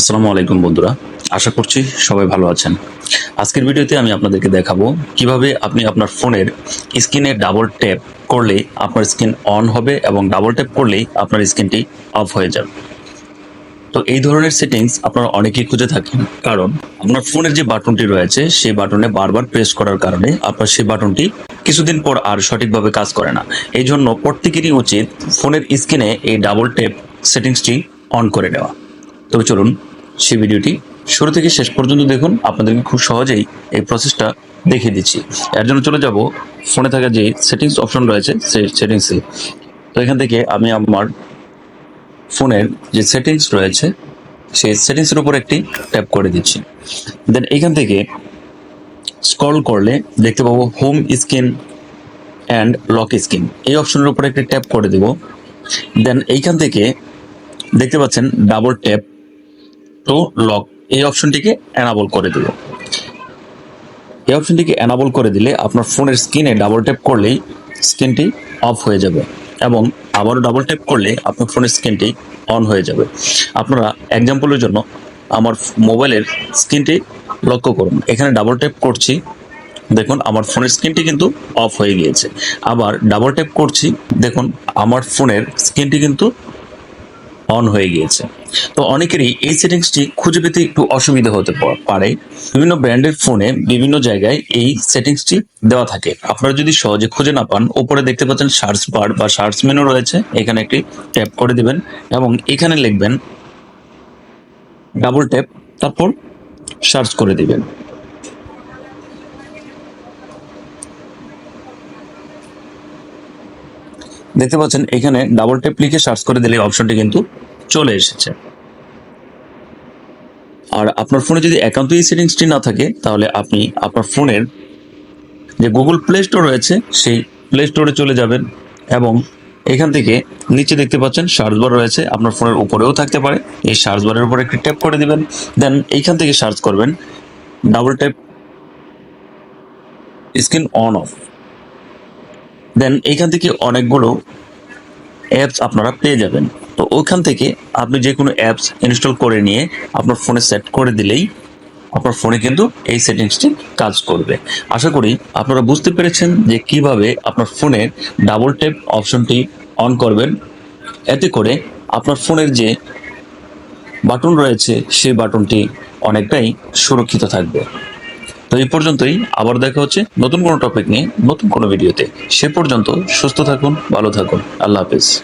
আসসালামু আলাইকুম বন্ধুরা, আশা করছি সবাই ভালো আছেন। আজকের ভিডিওতে আমি আপনাদেরকে দেখাবো কীভাবে আপনি আপনার ফোনের স্ক্রিনে ডাবল ট্যাপ করলে আপনার স্ক্রিন অন হবে এবং ডাবল ট্যাপ করলেই আপনার স্ক্রিনটি অফ হয়ে যাবে। তো এই ধরনের সেটিংস আপনারা অনেকেই খুঁজে থাকেন, কারণ আপনার ফোনের যে বাটনটি রয়েছে, সেই বাটনে বারবার প্রেস করার কারণে আপনার সেই বাটনটি কিছুদিন পর আর সঠিকভাবে কাজ করে না। এই জন্য প্রত্যেকেরই উচিত ফোনের স্ক্রিনে এই ডাবল ট্যাপ সেটিংসটি অন করে নেওয়া। তবে চলুন সেই ভিডিওটি শুরু থেকে শেষ পর্যন্ত দেখুন। আপনাদেরকে খুব সহজেই এই প্রসেসটা দেখিয়ে দিচ্ছি। এর জন্য চলে যাব ফোনে থাকা যে সেটিংস অপশন রয়েছে, সেই সেটিংসে তো এখান থেকে আমি আমার ফোনের যে সেটিংস রয়েছে, সেই সেটিংসের উপর একটি ট্যাপ করে দিচ্ছি। দেন এখান থেকে স্ক্রল করলে দেখতে পাবো home screen and lock screen এই অপশনের উপর একটি ট্যাপ করে দেব। দেন এইখান থেকে দেখতে পাচ্ছেন ডাবল ট্যাপ টু লক এই অপশনটিকে অ্যানাবল করে দেব এই অপশনটিকে অ্যানাবল করে দিলে আপনার ফোনের স্ক্রিনে ডাবল ট্যাপ করলেই স্ক্রিনটি অফ হয়ে যাবে এবং আবারও ডাবল ট্যাপ করলে আপনার ফোনের স্ক্রিনটি অন হয়ে যাবে। আপনারা এক্সাম্পলের জন্য আমার মোবাইলের স্ক্রিনটি লক্ষ্য করুন। এখানে ডাবল ট্যাপ করছি। দেখুন, আমার ফোনের স্ক্রিনটি কিন্তু অফ হয়ে গিয়েছে। আবার ডাবল ট্যাপ করছি। দেখুন, আমার ফোনের স্ক্রিনটি কিন্তু অন হয়ে গিয়েছে। তো অনেকেরই এই সেটিংসটি খুঁজে পেতে একটু অসুবিধা হতে পারে। বিভিন্ন ব্র্যান্ডের ফোনে বিভিন্ন জায়গায় এই সেটিংসটি দেওয়া থাকে। আপনারা যদি সহজে খুঁজে না পান উপরে দেখতে পাচ্ছেন সার্চ বার বা সার্চ মেনু রয়েছে। এখানে একটি ট্যাপ করে দিবেন এবং এখানে লিখবেন, ডাবল ট্যাপ, তারপর সার্চ করে দিবেন। দেখতে পাচ্ছেন, এখানে ডাবল ট্যাপ লিখে সার্চ করে দিলে অপশনটি কিন্তু চলে এসেছে। আর আপনার ফোনে যদি একান্ত এই সেটিংসটি না থাকে, তাহলে আপনি আপনার ফোনের যে গুগল প্লে স্টোর রয়েছে, সেই প্লে স্টোরে চলে যাবেন এবং এখান থেকে নিচে দেখতে পাচ্ছেন সার্চ বার রয়েছে, আপনার ফোনের উপরেও থাকতে পারে। এই সার্চ বারের উপর একটি ট্যাপ করে দিবেন দেন এইখান থেকে সার্চ করবেন double tap screen on off দেন এইখান থেকে অনেকগুলো অ্যাপস আপনারা পেয়ে যাবেন। তো ওইখান থেকে আপনি যে কোনো অ্যাপস ইনস্টল করে নিয়ে আপনার ফোনে সেট করে দিলেই আপনার ফোনে কিন্তু এই সেটিংসটি কাজ করবে। আশা করি আপনারা বুঝতে পেরেছেন যে কীভাবে আপনার ফোনের ডাবল ট্যাপ অপশনটি অন করবেন। এতে করে আপনার ফোনের যে বাটন রয়েছে, সেই বাটনটি অনেকটাই সুরক্ষিত থাকবে। তো এই পর্যন্তই। আবার দেখা হচ্ছে নতুন কোনো টপিক নিয়ে, নতুন কোনো ভিডিওতে সে পর্যন্ত সুস্থ থাকুন, ভালো থাকুন। আল্লাহ হাফিজ।